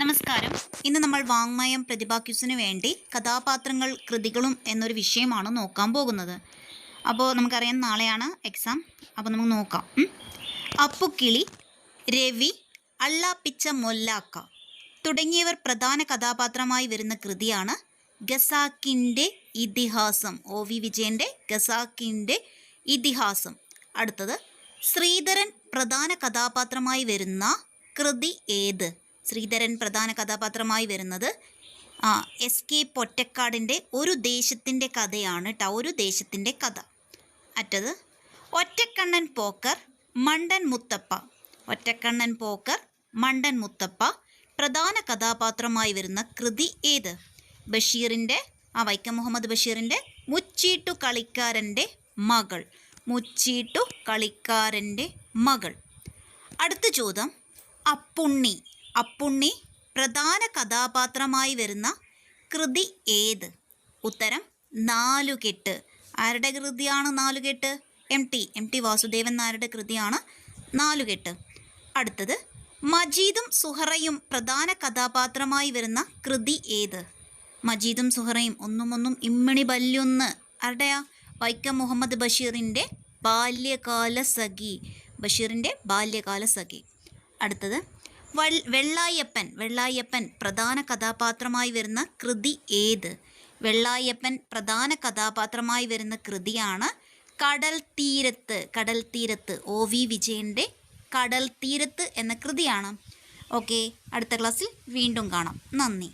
നമസ്കാരം. ഇന്ന് നമ്മൾ വാങ്മയം പ്രതിഭാക്യൂസിന് വേണ്ടി കഥാപാത്രങ്ങൾ കൃതികളും എന്നൊരു വിഷയമാണ് നോക്കാൻ പോകുന്നത്. അപ്പോൾ നമുക്കറിയാം നാളെയാണ് എക്സാം അപ്പോൾ നമുക്ക് നോക്കാം. അപ്പുക്കിളി രവി അള്ളാപ്പിച്ച മൊല്ലാക്ക തുടങ്ങിയവർ പ്രധാന കഥാപാത്രമായി വരുന്ന കൃതിയാണ് ഗസാക്കിന്റെ ഇതിഹാസം. ഒ വി വിജയന്റെ ഗസാക്കിന്റെ ഇതിഹാസം. അടുത്തത് ശ്രീധരൻ പ്രധാന കഥാപാത്രമായി വരുന്ന കൃതി ഏത്? ശ്രീധരൻ പ്രധാന കഥാപാത്രമായി വരുന്നത്. എസ് കെ പൊറ്റക്കാടിന്റെ ഒരു ദേശത്തിന്റെ കഥയാണ് കേട്ടോ ഒരു ദേശത്തിന്റെ കഥ. അറ്റത് ഒറ്റക്കണ്ണൻ പോക്കർ മണ്ടൻ മുത്തപ്പ. ഒറ്റക്കണ്ണൻ പോക്കർ മണ്ടൻ മുത്തപ്പ പ്രധാന കഥാപാത്രമായി വരുന്ന കൃതി ഏത്? ബഷീറിന്റെ ആ വൈക്കം മുഹമ്മദ് ബഷീറിന്റെ മുച്ചീട്ടു കളിക്കാരന്റെ മകൾ. മുച്ചീട്ടു കളിക്കാരന്റെ മകൾ. അടുത്ത ചോദ്യം അപ്പുണ്ണി അപ്പുണ്ണി പ്രധാന കഥാപാത്രമായി വരുന്ന കൃതി ഏത്? ഉത്തരം നാലുകെട്ട്. ആരുടെ കൃതിയാണ് Nalukettu? M T M T Vasudevan നായരുടെ കൃതിയാണ് നാലുകെട്ട്. അടുത്തത് മജീദും സുഹറയും പ്രധാന കഥാപാത്രമായി വരുന്ന കൃതി ഏത്? മജീദും സുഹറയും ഒന്നും ഒന്നും ഇമ്മണി ബല്യൊന്ന് ആരുടെയാ? വൈക്കം മുഹമ്മദ് ബഷീറിന്റെ ബാല്യകാല സഖി ബഷീറിന്റെ ബാല്യകാല സഖി അടുത്തത് വെള്ളായപ്പൻ വെള്ളായപ്പൻ പ്രധാന കഥാപാത്രമായി വരുന്ന കൃതി ഏത്? വെള്ളായപ്പൻ പ്രധാന കഥാപാത്രമായി വരുന്ന കൃതിയാണ് കടൽ തീരത്ത് കടൽ തീരത്ത് ഒ വി വിജയന്റെ കടൽ തീരത്ത് എന്ന കൃതിയാണ്. ഓക്കെ അടുത്ത ക്ലാസ്സിൽ വീണ്ടും കാണാം. നന്ദി.